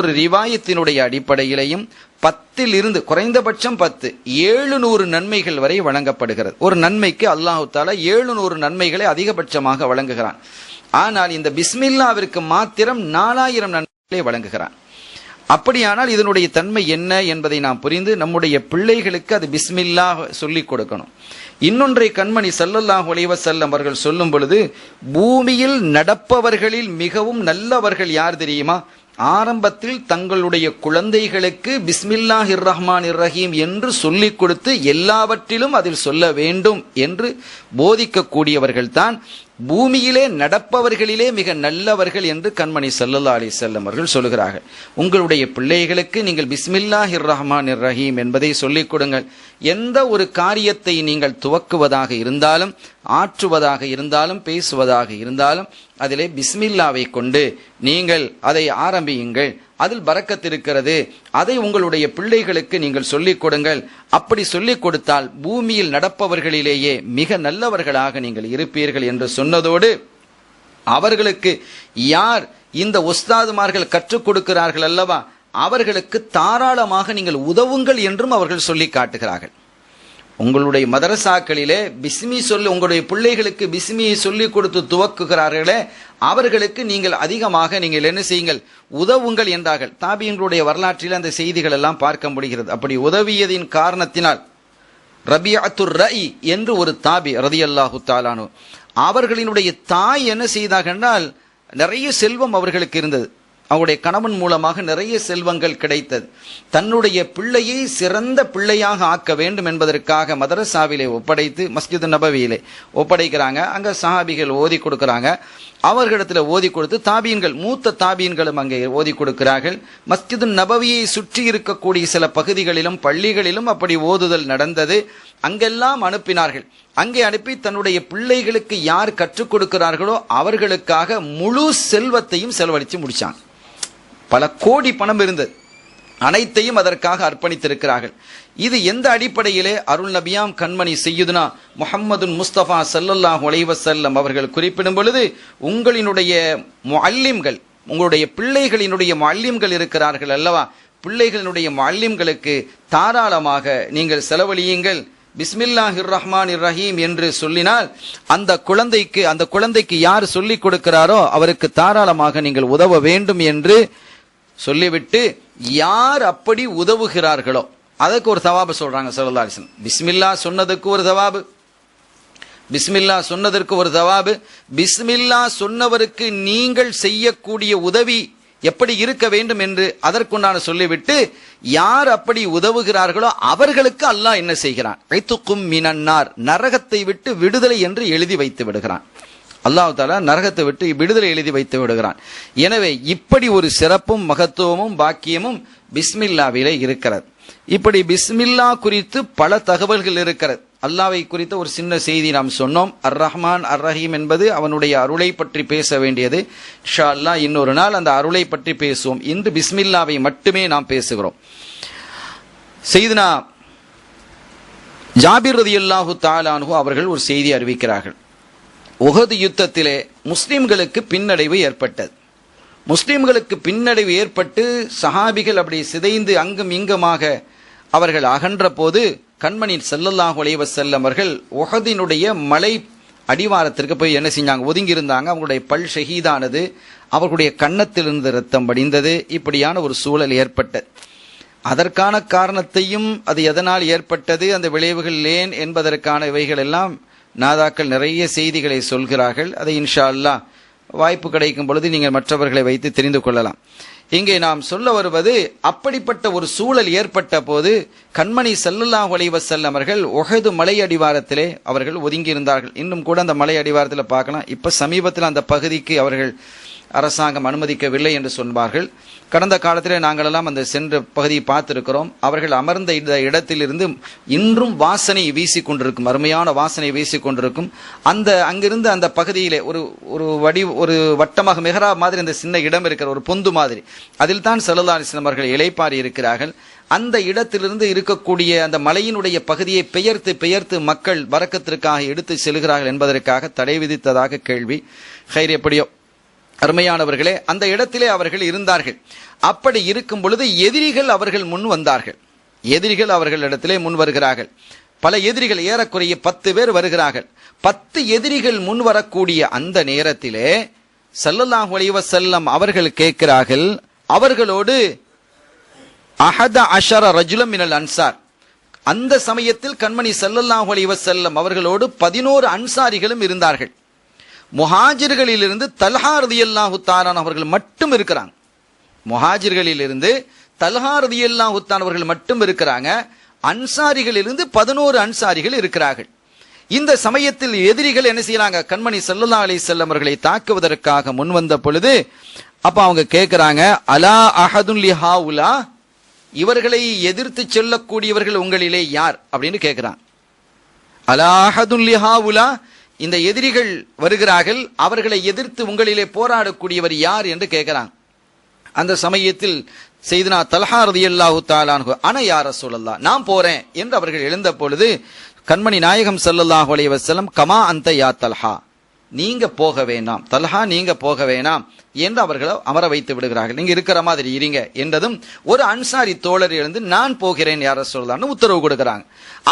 ஒரு ரிவாயத்தினுடைய அடிப்படையிலையும் பத்தில் இருந்து குறைந்தபட்சம் பத்து ஏழு நூறு நன்மைகள் வரை வழங்கப்படுகிறது. ஒரு நன்மைக்கு அல்லாஹு தாலா ஏழு நூறு நன்மைகளை அதிகபட்சமாக வழங்குகிறான். ஆனால் இந்த பிஸ்மில்லாவிற்கு மாத்திரம் நாலாயிரம் நன்மைகளை வழங்குகிறான். அப்படியானால் இதனுடைய தன்மை என்ன என்பதை நாம் புரிந்து நம்முடைய பிள்ளைகளுக்கு அது பிஸ்மில்லா சொல்லிக் கொடுக்கணும். இன்னொன்றை கண்மணி சல்லல்லாஹ் அலைஹி அவர்கள் சொல்லும் பொழுது பூமியில் நடப்பவர்களில் மிகவும் நல்லவர்கள் யார் தெரியுமா? ஆரம்பத்தில் தங்களுடைய குழந்தைகளுக்கு பிஸ்மில்லாஹிர் ரஹ்மான் ரஹீம் என்று சொல்லிக் கொடுத்து எல்லாவற்றிலும் அதில் சொல்ல வேண்டும் என்று போதிக்கக்கூடியவர்கள் தான் பூமியிலே நடப்பவர்களிலே மிக நல்லவர்கள் என்று கண்மணி சல்லல்லா அலி செல்லம் அவர்கள் சொல்கிறார்கள் உங்களுடைய பிள்ளைகளுக்கு நீங்கள் பிஸ்மில்லாஹிர் ரஹ்மான் ரஹீம் என்பதை சொல்லிக் கொடுங்கள். எந்த ஒரு காரியத்தை நீங்கள் துவக்குவதாக இருந்தாலும் ஆற்றுவதாக இருந்தாலும் பேசுவதாக இருந்தாலும் அதிலே பிஸ்மில்லாவை கொண்டு நீங்கள் அதை ஆரம்பியுங்கள். அதில் பறக்கத் இருக்கிறது அதை உங்களுடைய பிள்ளைகளுக்கு நீங்கள் சொல்லிக் கொடுங்கள். அப்படி சொல்லிக் கொடுத்தால் பூமியில் நடப்பவர்களிலேயே மிக நல்லவர்களாக நீங்கள் இருப்பீர்கள் என்று சொன்னதோடு அவர்களுக்கு யார் இந்த உஸ்தாதுமார்கள் கற்றுக் கொடுக்கிறார்கள் அல்லவா? அவர்களுக்கு தாராளமாக நீங்கள் உதவுங்கள் என்றும் அவர்கள் சொல்லி காட்டுகிறார்கள். உங்களுடைய மதரசாக்களிலே பிஸ்மி சொல்லி உங்களுடைய பிள்ளைகளுக்கு பிஸ்மியை சொல்லி கொடுத்து துவக்குகிறார்களே அவர்களுக்கு நீங்கள் அதிகமாக நீங்கள் என்ன செய்யுங்கள் உதவுங்கள் என்றார்கள். தாபியங்களுடைய வரலாற்றில் அந்த செய்திகள் எல்லாம் பார்க்க முடிகிறது. அப்படி உதவியதின் காரணத்தினால் ரபியாத்துர் ரஇ என்று ஒரு தாபி ரதி அல்லாஹு தாலானு அவர்களினுடைய தாய் என்ன செய்தார்கள் என்றால் நிறைய செல்வம் அவர்களுக்கு இருந்தது. அவருடைய கணவன் மூலமாக நிறைய செல்வங்கள் கிடைத்தது. தன்னுடைய பிள்ளையை சிறந்த பிள்ளையாக ஆக்க வேண்டும் என்பதற்காக மதரசாவிலே ஒப்படைத்து மஸ்ஜித் நபவியிலே ஒப்படைக்கிறாங்க. அங்க சஹாபிகள் ஓதி கொடுக்குறாங்க. அவர்களிடத்தில் ஓதி கொடுத்து தாபீன்கள் மூத்த தாபியன்களும் அங்கே ஓதி கொடுக்கிறார்கள். மஸ்ஜிது நபவியை சுற்றி இருக்கக்கூடிய சில பகுதிகளிலும் பள்ளிகளிலும் அப்படி ஓதுதல் நடந்தது. அங்கெல்லாம் அனுப்பினார்கள். அங்கே அனுப்பி தன்னுடைய பிள்ளைகளுக்கு யார் கற்றுக் கொடுக்கிறார்களோ அவர்களுக்காக முழு செல்வத்தையும் செலவழித்து முடிச்சாங்க. பல கோடி பணம் இருந்தது. அனைத்தையும் அதற்காக அர்ப்பணித்திருக்கிறார்கள். இது எந்த அடிப்படையிலே அருள் நபியாம் கண்மணி செய்யுதுனா? முகம்மது முஸ்தபா சல்லல்லாஹ் அலைஹி அவர்கள் குறிப்பிடும் பொழுது உங்களினுடைய அல்லிம்கள் உங்களுடைய பிள்ளைகளினுடைய மல்லிம்கள் இருக்கிறார்கள் அல்லவா? பிள்ளைகளினுடைய முஅல்லிம்களுக்கு தாராளமாக நீங்கள் செலவழியுங்கள். பிஸ்மில்லாஹிர் ரஹ்மான் ரஹீம் என்று சொல்லினால் அந்த குழந்தைக்கு அந்த குழந்தைக்கு யார் சொல்லிக் கொடுக்கிறாரோ அவருக்கு தாராளமாக நீங்கள் உதவ வேண்டும் என்று சொல்லிவிட்டு யார் அப்படி உதவுகிறார்களோ அதுக்கு ஒரு சவாபு சொல்றாங்க சரதாரிசன் பிஸ்மில்லா சொன்னதுக்கு ஒரு சவாபு. பிஸ்மில்லா சொன்னதற்கு ஒரு தவாபு பிஸ்மில்லா சொன்னவருக்கு நீங்கள் செய்யக்கூடிய உதவி எப்படி இருக்க வேண்டும் என்று அதற்குண்டான சொல்லிவிட்டு யார் அப்படி உதவுகிறார்களோ அவர்களுக்கு அல்லாஹ் என்ன செய்கிறான்? ஐத்துக்கும் மினன்னார். நரகத்தை விட்டு விடுதலை என்று எழுதி வைத்து விடுகிறான். அல்லாஹு தாலா நரகத்தை விட்டு விடுதலை எழுதி வைத்து விடுகிறான். எனவே இப்படி ஒரு சிறப்பும் மகத்துவமும் பாக்கியமும் பிஸ்மில்லாவிலே இருக்கிறது. இப்படி பிஸ்மில்லா குறித்து பல தகவல்கள் இருக்கிறது. அல்லாவை குறித்த ஒரு சின்ன செய்தி நாம் சொன்னோம். அர் ரஹ்மான் அர் ரஹீம் என்பது அவனுடைய அருளை பற்றி பேச வேண்டியது. ஷா அல்லா இன்னொரு நாள் அந்த அருளை பற்றி பேசுவோம். இன்று பிஸ்மில்லாவை மட்டுமே நாம் பேசுகிறோம். செய்தினா ஜாபிர் ரதி அல்லாஹு தாலானு அவர்கள் ஒரு செய்தி அறிவிக்கிறார்கள். உகது யுத்தத்திலே முஸ்லிம்களுக்கு பின்னடைவு ஏற்பட்டது. முஸ்லிம்களுக்கு பின்னடைவு ஏற்பட்டு சஹாபிகள் அப்படி சிதைந்து அங்கும் இங்குமாக அவர்கள் அகன்ற போது கண்மணி செல்லல்லாஹு அலைவசல்லம் அவர்கள் உகதினுடைய மலை அடிவாரத்திற்கு போய் என்ன செஞ்சாங்க? ஒதுங்கி இருந்தாங்க அவங்களுடைய பல் ஷஹீதானது. அவர்களுடைய கன்னத்திலிருந்து ரத்தம் வடிந்தது இப்படியான ஒரு சூழல் ஏற்பட்டது. அதற்கான காரணத்தையும் அது எதனால் ஏற்பட்டது? அந்த விளைவுகள் ஏன் என்பதற்கான இவைகள் எல்லாம் நாதாக்கள் நிறைய செய்திகளை சொல்கிறார்கள். அதை இன்ஷா அல்லா வாய்ப்பு கிடைக்கும் பொழுது நீங்கள் மற்றவர்களை வைத்து தெரிந்து கொள்ளலாம். இங்கே நாம் சொல்ல வருவது அப்படிப்பட்ட ஒரு சூழல் ஏற்பட்ட போது கண்மணி சல்லுல்லாஹ் அலைவசல்லம் அவர்கள் ஒகது மலை அடிவாரத்திலே அவர்கள் ஒதுங்கியிருந்தார்கள். இன்னும் கூட அந்த மலை அடிவாரத்தில் பார்க்கலாம். இப்போ சமீபத்தில் அந்த பகுதிக்கு அவர்கள் அரசாங்கம் அனுமதிக்கவில்லை என்று சொல்வார்கள் கடந்த காலத்தில் நாங்களெல்லாம் அந்த சென்ற பகுதியை பார்த்திருக்கிறோம். அவர்கள் அமர்ந்த இந்த இடத்திலிருந்து இன்றும் வாசனை வீசிக் கொண்டிருக்கும் அருமையான வாசனை வீசிக் கொண்டிருக்கும் அந்த அங்கிருந்து அந்த பகுதியிலே ஒரு ஒரு வடி ஒரு வட்டமாக மெஹரா மாதிரி அந்த சின்ன இடம் இருக்கிற ஒரு பொந்து மாதிரி அதில் தான் செல்லதாரிசனம் அவர்கள் இலைப்பாரி இருக்கிறார்கள். அந்த இடத்திலிருந்து இருக்கக்கூடிய அந்த மலையினுடைய பகுதியை பெயர்த்து பெயர்த்து மக்கள் வரக்கத்திற்காக எடுத்து செல்கிறார்கள் என்பதற்காக தடை விதித்ததாக கேள்வி. ஹைர் எப்படியோ அருமையானவர்களே அந்த இடத்திலே அவர்கள் இருந்தார்கள். அப்படி இருக்கும் பொழுது எதிரிகள் அவர்கள் முன் வந்தார்கள். எதிரிகள் அவர்கள் இடத்திலே முன் வருகிறார்கள். பல எதிரிகள் ஏறக்குறைய பத்து பேர் வருகிறார்கள். பத்து எதிரிகள் முன் வரக்கூடிய அந்த நேரத்திலே ஸல்லல்லாஹு அலைஹி செல்லம் அவர்கள் கேட்கிறார்கள் அவர்களோடு அஹத அஷர ரஜுலம் மினல் அன்சார். அந்த சமயத்தில் கண்மணி ஸல்லல்லாஹு அலைஹி செல்லம் அவர்களோடு பதினோரு அன்சாரிகளும் இருந்தார்கள். முஹாஜிர்களிலிருந்து தல்ஹா ரதியல்லாஹு தாரான் அவர்கள் மட்டும் இருக்கிறாங்க. முஹாஜிர்களிலிருந்து தல்ஹா ரதியல்லாஹு தான் அவர்கள் மட்டும் இருக்கிறாங்க. அன்சாரிகளிலிருந்து பதினோரு அன்சாரிகள் இருக்கிறார்கள். இந்த சமயத்தில் எதிரிகள் என்ன செய்யறாங்க? கண்மணி ஸல்லல்லாஹு அலி வஸல்லம் அவர்களை தாக்குவதற்காக முன் வந்த பொழுது அப்ப அவங்க கேட்கிறாங்க அலா அஹதுன் லிஹாவுலா இவர்களை எதிர்த்து செல்லக்கூடியவர்கள் உங்களிலே யார்? அப்படின்னு கேட்கிறான் அலாஹதுன் லிஹாவுலா இந்த எதிரிகள் வருகிறார்கள் அவர்களை எதிர்த்து உங்களிலே போராடக்கூடியவர் யார் என்று கேட்கிறான் அந்த சமயத்தில் செய்தனா தல்ஹா ரதியல்லாஹு தாலானு அன யார சொல்லல்லா நான் போறேன் என்று அவர்கள் எழுந்த பொழுது கண்மணி நாயகம் ஸல்லல்லாஹு அலைய வசலம் கமா அந்த யா தல்ஹா? நீங்க போக வேண்டாம் தல்ஹா நீங்க போக வேண்டாம் என்று அவர்களை அமர வைத்து விடுகிறார்கள். நீங்க இருக்கிற மாதிரி இருங்க என்றதும் ஒரு அன்சாரி தோழர் எழுந்து நான் போகிறேன் யார சொல்லலாம்னு உத்தரவு கொடுக்கிறாங்க.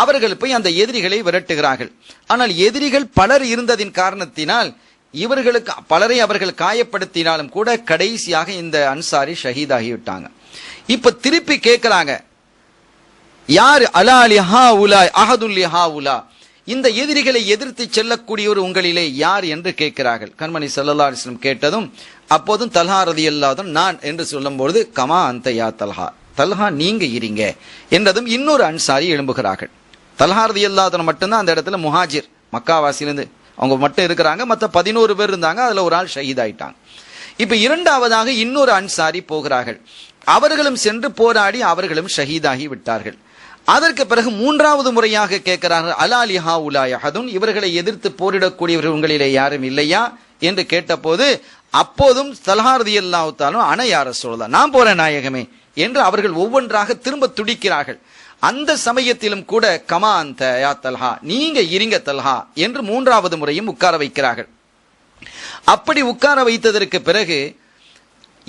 அவர்கள் போய் அந்த எதிரிகளை விரட்டுகிறார்கள். ஆனால் எதிரிகள் பலர் இருந்ததின் காரணத்தினால் இவர்களுக்கு பலரை அவர்கள் காயப்படுத்தினாலும் கூட கடைசியாக இந்த அன்சாரி ஷஹீதாகி விட்டாங்க இப்ப திருப்பி கேட்கிறாங்க யார் அலா லிஹா உலா அஹதுல் ஹா உலா இந்த எதிரிகளை எதிர்த்து செல்லக்கூடியவர் உங்களிலே யார் என்று கேட்கிறார்கள். கண்மணி ஸல்லல்லாஹு அலிஸ்லம் கேட்டதும் அப்போதும் தல்ஹா அல்லாதும் நான் என்று சொல்லும்பொழுது கமா அந்த யா தல்ஹா தல்ஹா நீங்க இருங்க என்றதும் இன்னொரு அன்சாரி எழும்புகிறார்கள். தல்ஹா அல்லாதன் மட்டும்தான் அந்த இடத்துல முஹாஜிர் மக்காவாசிலிருந்து அவங்க மட்டும் இருக்கிறாங்க மற்ற பதினோரு பேர் இருந்தாங்க அதில் ஒரு ஆள் ஷஹீதாயிட்டாங்க இப்போ இரண்டாவதாக இன்னொரு அன்சாரி போகிறார்கள். அவர்களும் சென்று போராடி அவர்களும் ஷஹீதாகி விட்டார்கள். அதற்கு பிறகு மூன்றாவது முறையாக கேட்கிறார்கள் அலாலிஹா உலாயஹதுன் இவர்களை எதிர்த்து போரிடக்கூடியவர்கள் உங்களிலே யாரும் இல்லையா? என்று கேட்டபோது அப்போதும் சலஹாரதி அல்லாஹாலும் அணை யார சொல்லலாம் நான் போறேன் நாயகமே என்று அவர்கள் ஒவ்வொன்றாக திரும்ப துடிக்கிறார்கள். அந்த சமயத்திலும் கூட கமா அந்த யா தல்ஹா நீங்க இருங்க தல்ஹா என்று மூன்றாவது முறையும் உட்கார வைக்கிறார்கள். அப்படி உட்கார வைத்ததற்கு பிறகு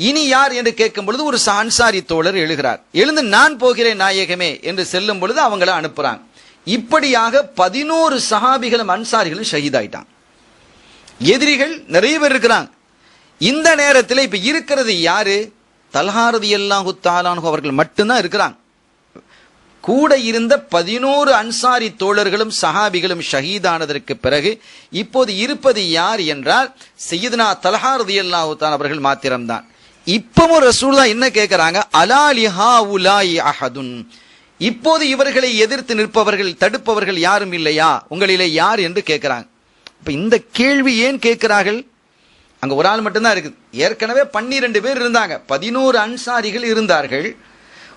இனி யார் என்று கேட்கும் பொழுது ஒரு அன்சாரி தோழர் எழுகிறார். எழுந்து நான் போகிறேன் நாயகமே என்று செல்லும் பொழுது அவங்கள அனுப்புறாங்க. இப்படியாக பதினோரு சஹாபிகளும் அன்சாரிகளும் ஷஹீதாயிட்டாங்க. எதிரிகள் நிறைய பேர் இருக்கிறாங்க. இந்த நேரத்தில் இப்ப இருக்கிறது யாரு? தல்ஹாரதி அல்லாஹு தாலானு அவர்கள் மட்டும்தான் இருக்கிறாங்க. கூட இருந்த பதினோரு அன்சாரி தோழர்களும் சஹாபிகளும் ஷஹீதானதற்கு பிறகு இப்போது இருப்பது யார் என்றால் செய்யதுனா தலஹாரதி அல்லாஹு தான் அவர்கள் மாத்திரம்தான். இப்பவும் ரசூல்லா என்ன கேட்கிறாங்க அலாலிஹா உலாயி அஹதுன். இப்போது இவர்களை எதிர்த்து நிற்பவர்கள் தடுப்பவர்கள் யாரும் இல்லையா? உங்களிலே யார் என்று கேட்கிறாங்க இப்ப இந்த கேள்வி ஏன் கேட்கிறார்கள் அங்க ஒரு ஆள் மட்டும்தான் இருக்குது. ஏற்கனவே பன்னிரண்டு பேர் இருந்தாங்க. பதினோரு அன்சாரிகள் இருந்தார்கள்.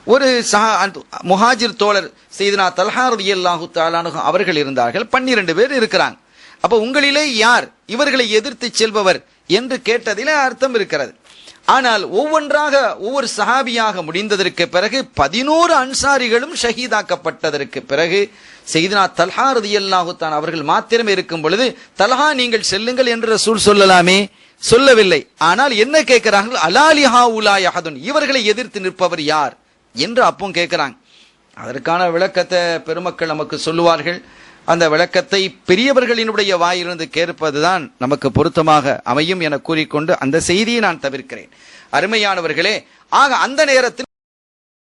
ஒரு சஹா முஹாஜிர் தோழர் செய்தனா தல்ஹாரதி அல்லாஹு தாலானு அவர்கள் இருந்தார்கள். பன்னிரண்டு பேர் இருக்கிறாங்க. அப்ப உங்களிலே யார்? இவர்களை எதிர்த்து செல்பவர் என்று கேட்டதிலே அர்த்தம் இருக்கிறது. ஆனால் ஒவ்வொன்றாக ஒவ்வொரு சஹாபியாக முடிந்ததற்கு பிறகு பதினோரு அன்சாரிகளும் ஷஹீதாக்கப்பட்டதற்கு பிறகு செய்தினா தல்ஹா ரதியல்லாஹு தான் அவர்கள் மாத்திரமே இருக்கும் பொழுது தல்ஹா நீங்கள் செல்லுங்கள் என்று ரசூல் சொல்லலாமே? சொல்லவில்லை. ஆனால் என்ன கேட்கிறார்கள்? அலாலிஹா உலா யஹதுன். இவர்களை எதிர்த்து நிற்பவர் யார்? என்று அப்பவும் கேட்கிறாங்க. அதற்கான விளக்கத்தை பெருமக்கள் நமக்கு சொல்லுவார்கள். அந்த விளக்கத்தை பெரியவர்களினுடைய வாயிலிருந்து கேட்பதுதான் நமக்கு பொருத்தமாக அமையும் என கூறிக்கொண்டு அந்த செய்தியை நான் தவிர்க்கிறேன். அருமையானவர்களே ஆக அந்த நேரத்தில்